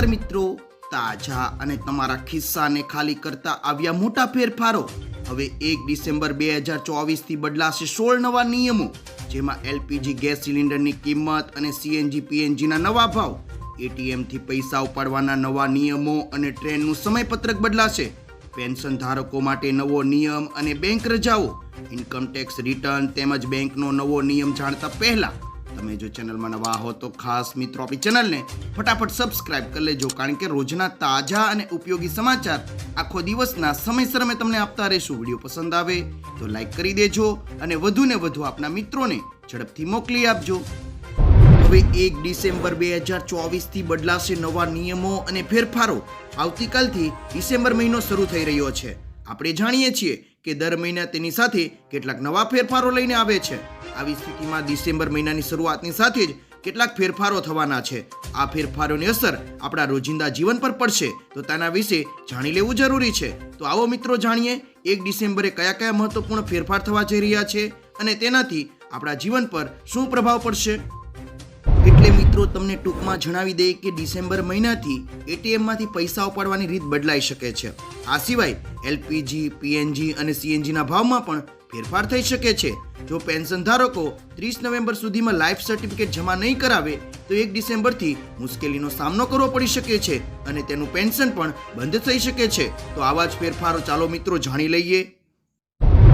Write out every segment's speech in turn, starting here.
નમસ્કાર મિત્રો. તાજા અને તમારા ખિસ્સાને ખાલી કરતા આવ્યા મોટા ફેરફારો. હવે એક ડિસેમ્બર બે હજાર ચોવીસથી બદલાશે સોળ નવા નિયમો, જેમાં એલપીજી ગેસ સિલિન્ડરની કિંમત અને સીએનજી, પીએનજીના નવા ભાવ. એટીએમથી પૈસા ઉપાડવાના નવા નિયમો અને ટ્રેનનું સમયપત્રક બદલાશે. પેન્શન ધારકો માટે નવો નિયમ અને બેંક રજાઓ. ઇન્કમટેક્સ રિટર્ન તેમજ બેંકનો નવો નિયમ જાણતા પહેલા તમે જો ચેનલમાં નવા હો તો ખાસ મિત્રો આપણી ચેનલને ફટાફટ સબસ્ક્રાઇબ કરી લેજો, કારણ કે રોજના તાજા અને ઉપયોગી સમાચાર આખો દિવસના સમયસર અમે તમને આપતા રહેશું. વીડિયો પસંદ આવે તો લાઇક કરી દેજો અને વધુને વધુ આપના મિત્રોને ઝડપથી મોકલી આપજો. હવે એક ડિસેમ્બર બે હજાર ચોવીસથી બદલાશે નવા નિયમો અને ફેરફારો. આવતીકાલથી ડિસેમ્બર મહિનો શરૂ થઈ રહ્યો છે. આપણે જાણીએ છીએ કે દર મહિના તેની સાથે કેટલાક નવા ફેરફારો લઈને આવે છે. આવી સ્થિતિમાં ડિસેમ્બર મહિનાની શરૂઆતની સાથે જ કેટલાક ફેરફારો થવાના છે. આ ફેરફારોની અસર આપણા રોજિંદા જીવન પર પડશે. તો તેના વિશે જાણી લેવું જરૂરી છે. તો આવો મિત્રો જાણીએ, એક ડિસેમ્બરે કયા કયા મહત્વપૂર્ણ ફેરફાર થવા જઈ રહ્યા છે અને તેનાથી આપણા જીવન પર શું પ્રભાવ પડશે? એટલે મિત્રો, તમને ટૂંકમાં જણાવી દઈએ કે ડિસેમ્બર મહિનાથી એટીએમમાંથી પૈસા ઉપાડવાની રીત બદલાઈ શકે છે. આ સિવાય એલપીજી, પીએનજી અને સીએનજીના ભાવમાં પણ ફેરફાર થઈ શકે છે. જો પેન્શન ધારકો ત્રીસ નવેમ્બર સુધીમાં લાઈફ સર્ટિફિકેટ જમા નહીં કરાવે, તો એક ડિસેમ્બરથી મુશ્કેલીનો સામનો કરવો પડી શકે છે અને તેનું પેન્શન પણ બંધ થઈ શકે છે. તો આવા જ ફેરફારો ચાલો મિત્રો જાણી લઈએ.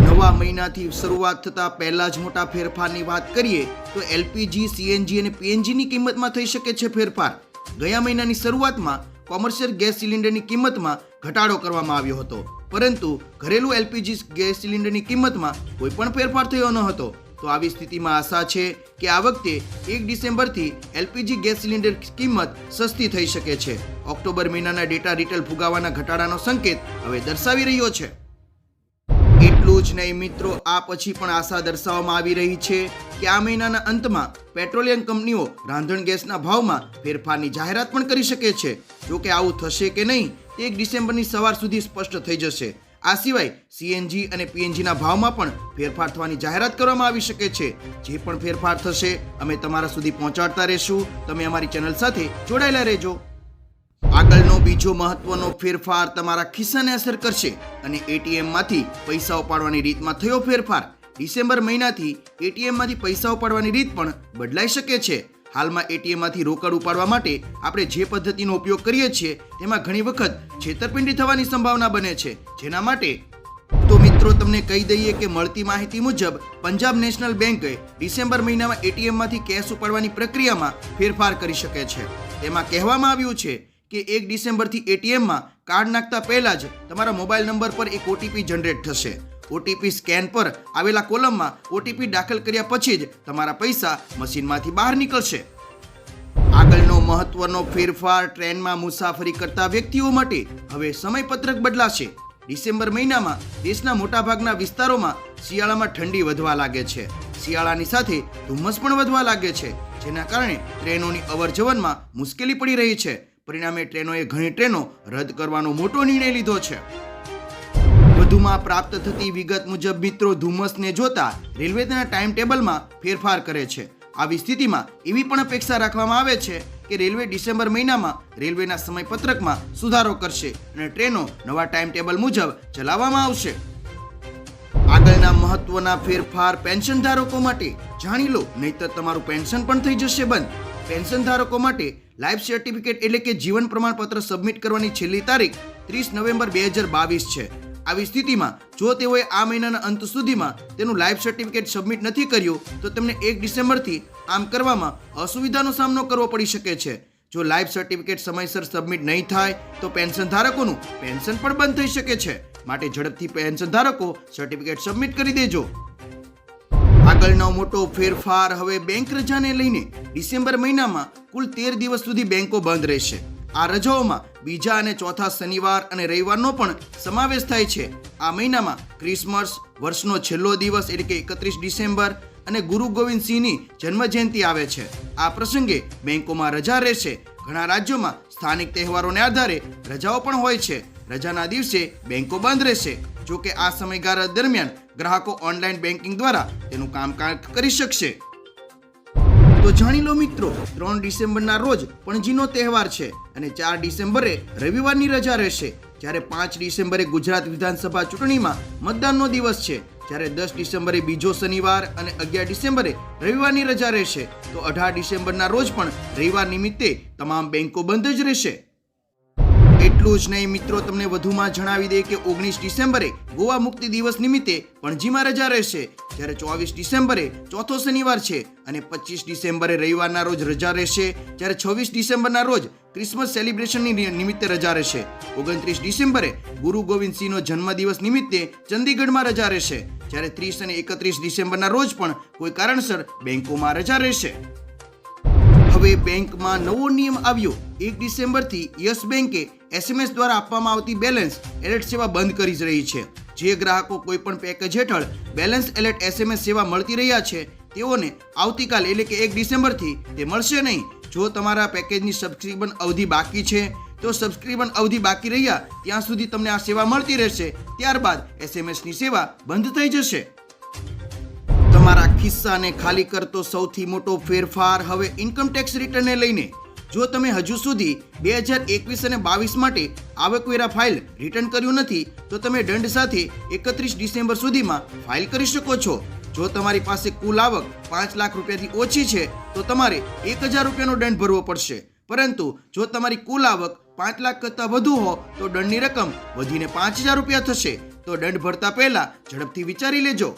નવા મહિનાથી શરૂઆત થતા પહેલા જ મોટા ફેરફારની વાત કરીએ, તો એલપીજી, સીએનજી અને પીએનજીની કિંમતમાં થઈ શકે છે ફેરફાર. ગયા મહિનાની શરૂઆતમાં કોમર્શિયલ ગેસ સિલિન્ડરની કિંમતમાં ઘટાડો કરવામાં આવ્યો હતો. પરંતુ ઘરેલું એલપીજી ગેસ સિલિન્ડરની કિંમતમાં કોઈ પણ ફેરફાર થયો ન હતો. તો આવી સ્થિતિમાં આશા છે કે આ વખતે એક ડિસેમ્બરથી એલપીજી ગેસ સિલિન્ડર કિંમત સસ્તી થઈ શકે છે. ઓક્ટોબર મહિનાના ડેટા રિટેલ ફુગાવાના ઘટાડાનો સંકેત હવે દર્શાવી રહ્યો છે. એટલું જ નહીં મિત્રો, આ પછી પણ આશા દર્શાવવામાં આવી રહી છે કે આ મહિનાના અંતમાં પેટ્રોલિયમ કંપનીઓ રાંધણ ગેસના ભાવમાં ફેરફારની જાહેરાત પણ કરી શકે છે. જો કે આવું થશે કે નહીં એક ડિસેમ્બરની સવાર સુધી સ્પષ્ટ થઈ જશે. આ સિવાય સીએનજી અને પીએનજીના ભાવમાં પણ ફેરફાર થવાની જાહેરાત કરવામાં આવી શકે છે. જે પણ ફેરફાર થશે, અમે તમારા સુધી પહોંચાડતા રહેશું. તમે અમારી ચેનલ સાથે જોડાયેલા રહેજો. આગળનો બીજો મહત્વનો ફેરફાર તમારા ખિસ્સાને અસર કરશે અને એટીએમમાંથી પૈસા ઉપાડવાની રીતમાં થયો ફેરફાર. ડિસેમ્બર મહિનાથી એટીએમમાંથી પૈસા ઉપાડવાની રીત પણ બદલાઈ શકે છે. હાલમાં એટીએમમાંથી રોકડ ઉપાડવા માટે આપણે જે પદ્ધતિનો ઉપયોગ કરીએ છીએ, તેમાં ઘણી વખત છેતરપિંડી થવાની સંભાવના બને છે. જેના માટે તો મિત્રો, તમને કહી દઈએ કે મળતી માહિતી મુજબ, પંજાબ નેશનલ બેંકે ડિસેમ્બર મહિનામાં એટીએમમાંથી કેશ ઉપાડવાની પ્રક્રિયામાં ફેરફાર કરી શકે છે. તેમાં કહેવામાં આવ્યું છે કે એક ડિસેમ્બરથી એટીએમમાં કાર્ડ નાખતા પહેલાં જ તમારા મોબાઈલ નંબર પર એક ઓટીપી જનરેટ થશે. ઓટીપી સ્કેન પર આવેલા કોલમમાં ઓટીપી દાખલ કર્યા પછી જ તમારા પૈસા મશીનમાંથી બહાર નીકળશે. આગળનો મહત્વનો ફેરફાર ટ્રેનમાં મુસાફરી કરતા વ્યક્તિઓ માટે હવે સમયપત્રક બદલાશે. ડિસેમ્બર મહિનામાં દેશના મોટાભાગના વિસ્તારોમાં શિયાળામાં ઠંડી વધવા લાગે છે. શિયાળાની સાથે ધુમ્મસ પણ વધવા લાગે છે, જેના કારણે ટ્રેનોની અવર જવરમાં મુશ્કેલી પડી રહી છે. પરિણામે ટ્રેનોએ ઘણી ટ્રેનો રદ કરવાનો મોટો નિર્ણય લીધો છે. વધુમાં પ્રાપ્ત થતી વિગત મુજબ મિત્રો ધુમ્મસને જોતા તેના ટાઈમ ટેબલમાં ફેરફાર કરે છે. આવી સ્થિતિમાં એવી પણ અપેક્ષા રાખવામાં આવે છે કે રેલવે ડિસેમ્બર મહિનામાં રેલવેના સમયપત્રકમાં સુધારો કરશે અને ટ્રેનો નવા ટાઈમ ટેબલ મુજબ ચલાવવામાં આવશે. આગળના મહત્વના ફેરફાર પેન્શન ધારકો માટે જાણી લો, નહીતર તમારું પેન્શન પણ થઈ જશે બંધ. પેન્શન ધારકો માટે લાઈફ સર્ટિફિકેટ એટલે કે જીવન પ્રમાણપત્ર સબમિટ કરવાની છેલ્લી તારીખ ત્રીસ નવેમ્બર બે હજાર બાવીસ છે. આવી સ્થિતિમાં જો તેઓએ આ મહિનાના અંત સુધીમાં તેનું લાઈફ સર્ટિફિકેટ સબમિટ નથી કર્યું, તો તેમને એક ડિસેમ્બરથી આમ કરવામાં અસુવિધાનો સામનો કરવો પડી શકે છે. જો લાઈફ સર્ટિફિકેટ સમયસર સબમિટ નહીં થાય, તો પેન્શન ધારકોનું પેન્શન પણ બંધ થઈ શકે છે. માટે ઝડપથી પેન્શન ધારકો સર્ટિફિકેટ સબમિટ કરી દેજો. આગળનો મોટો ફેરફાર હવે બેંક રજાને લઈને ડિસેમ્બર મહિનામાં કુલ તેર દિવસ સુધી બેંકો બંધ રહેશે. આ રજાઓમાં બીજા અને ચોથા શનિવાર અને રવિવારનો પણ સમાવેશ થાય છે. આ મહિનામાં ક્રિસમસ, વર્ષનો છેલ્લો દિવસ એટલે કે એકત્રીસ ડિસેમ્બર અને ગુરુ ગોવિંદસિંહની જન્મજયંતિ આવે છે. આ પ્રસંગે બેંકોમાં રજા રહેશે. ઘણા રાજ્યોમાં સ્થાનિક તહેવારોને આધારે રજાઓ પણ હોય છે. રજાના દિવસે બેંકો બંધ રહેશે. જો કે આ સમયગાળા દરમિયાન ગ્રાહકો ઓનલાઈન બેન્કિંગ દ્વારા તેનું કામકાજ કરી શકશે. તો જાણી લો મિત્રો, ત્રણ ડિસેમ્બરના રોજ પણજીનો તહેવાર છે અને ચાર ડિસેમ્બરે રવિવારની રજા રહેશે. જ્યારે પાંચ ડિસેમ્બરે ગુજરાત વિધાનસભા ચૂંટણીમાં મતદાનનો દિવસ છે, જ્યારે દસ ડિસેમ્બરે બીજો શનિવાર અને અગિયાર ડિસેમ્બરે રવિવારની રજા રહેશે. તો અઢાર ડિસેમ્બરના રોજ પણ રવિવાર નિમિત્તે તમામ બેંકો બંધ જ રહેશે. એટલું જ નહીં, મિત્રો, તમને વધુમાં જણાવી દે કે ઓગણીસ ડિસેમ્બરે ગોવા મુક્તિ દિવસ નિમિત્તે પણજીમાં રજા રહેશે. જ્યારે ચોવીસ ડિસેમ્બરે ચોથો શનિવાર છે અને પચીસ ડિસેમ્બરે રવિવારના રોજ રજા રહેશે. જ્યારે છવ્વીસ ડિસેમ્બરના રોજ ક્રિસમસ સેલિબ્રેશનની નિમિત્તે રજા રહેશે. ઓગણત્રીસ ડિસેમ્બરે ગુરુ ગોવિંદસિંહનો જન્મદિવસ નિમિત્તે ચંદીગઢમાં રજા રહેશે. જ્યારે ત્રીસ અને એકત્રીસ ડિસેમ્બરના રોજ પણ કોઈ કારણસર બેંકોમાં રજા રહેશે. હવે બેંકમાં નવો નિયમ આવ્યો. એક ડિસેમ્બરથી યસ બેંકે એસએમએસ દ્વારા આપવામાં આવતી બેલેન્સ એલર્ટ સેવા બંધ કરી રહી છે. જે ગ્રાહકો કોઈપણ પેકેજ હેઠળ બેલેન્સ એલર્ટ એસએમએસ સેવા મળતી રહ્યા છે, તેઓને આવતીકાલ એટલે કે એક ડિસેમ્બરથી તે મળશે નહીં. જો તમારા પેકેજની સબસ્ક્રિપ્શન અવધિ બાકી છે, તો સબસ્ક્રિપ્શન અવધિ બાકી રહ્યા, ત્યાં સુધી તમને આ સેવા મળતી રહેશે. ત્યારબાદ એસએમએસની સેવા બંધ થઈ જશે. તમારા ખિસ્સાને ખાલી કરતો સૌથી મોટો ફેરફાર હવે ઇન્કમ ટેક્સ રિટર્નને લઈને. જો તમે હજુ સુધી બે હજાર એકવીસ અને બાવીસ માટે આવકવેરા ફાઇલ રિટર્ન કર્યું નથી, તો તમે દંડ સાથે એકત્રીસ ડિસેમ્બર સુધીમાં ફાઇલ કરી શકો છો. જો તમારી પાસે કુલ આવક પાંચ લાખ રૂપિયાથી ઓછી છે, તો તમારે એક હજાર રૂપિયાનો દંડ ભરવો પડશે. પરંતુ જો તમારી કુલ આવક પાંચ લાખ કરતાં વધુ હો, તો દંડની રકમ વધીને પાંચ હજાર રૂપિયા થશે. તો દંડ ભરતા પહેલા ઝડપથી વિચારી લેજો.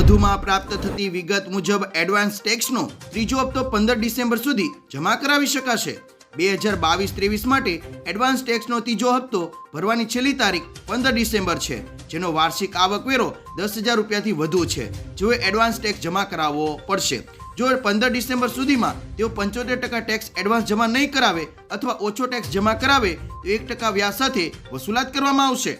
વધુમાં પ્રાપ્ત થતી વિગત મુજબ એડવાન્સ ટેક્સનો ત્રીજો હપ્તો પંદર ડિસેમ્બર સુધી જમા કરાવી શકાશે. બે હજાર બાવીસ ત્રેવીસ માટે એડવાન્સ ટેક્સનો ત્રીજો હપ્તો ભરવાની છેલ્લી તારીખ પંદર ડિસેમ્બર છે, જેનો વાર્ષિક આવકવેરો દસ હજાર રૂપિયાથી વધુ છે. જેઓએ એડવાન્સ ટેક્સ જમા કરાવવો પડશે. જો પંદર ડિસેમ્બર સુધીમાં તેઓ પંચોતેર ટકા ટેક્સ એડવાન્સ જમા નહીં કરાવે અથવા ઓછો ટેક્સ જમા કરાવે તો એક ટકા વ્યાજ સાથે વસૂલાત કરવામાં આવશે.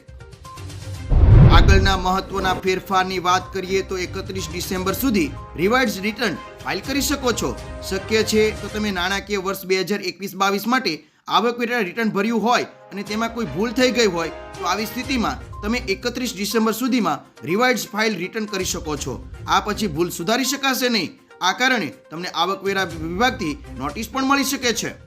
આગળના મહત્વના ફેરફારની વાત કરીએ તો એકત્રીસ ડિસેમ્બર સુધી રિવાઇઝ રિટર્ન ફાઇલ કરી શકો છો. શક્ય છે તો તમે નાણાકીય વર્ષ બે હજાર એકવીસ બાવીસ માટે આવકવેરા રિટર્ન ભર્યું હોય અને તેમાં કોઈ ભૂલ થઈ ગઈ હોય તો આવી સ્થિતિમાં તમે એકત્રીસ ડિસેમ્બર સુધીમાં રિવાઇઝ ફાઇલ રિટર્ન કરી શકો છો. આ પછી ભૂલ સુધારી શકાશે નહીં. આ કારણે તમને આવકવેરા વિભાગથી નોટિસ પણ મળી શકે છે.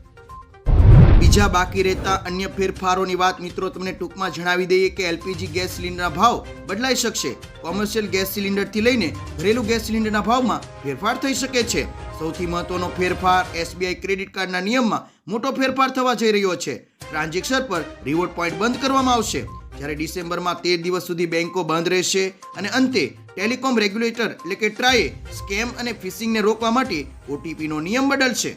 બીજા બાકી રહેતા અન્ય ફેરફારોની વાત મિત્રો તમને ટૂંકમાં જણાવી દઈએ કે એલપીજી ગેસ સિલિન્ડરના ભાવ બદલાઈ શકશે. કોમર્શિયલ ગેસ સિલિન્ડરથી લઈને ઘરેલું ગેસ સિલિન્ડરના ભાવમાં ફેરફાર થઈ શકે છે. સૌથી મહત્વનો ફેરફાર એસબીઆઈ ક્રેડિટ કાર્ડના નિયમમાં મોટો ફેરફાર થવા જઈ રહ્યો છે. ટ્રાન્ઝેક્શન પર રિવોર્ડ પોઈન્ટ બંધ કરવામાં આવશે. જ્યારે ડિસેમ્બરમાં તેર દિવસ સુધી બેંકો બંધ રહેશે અને અંતે ટેલિકોમ રેગ્યુલેટર એટલે કે ટ્રાયે સ્કેમ અને ફિશિંગને રોકવા માટે ઓટીપીનો નિયમ બદલશે.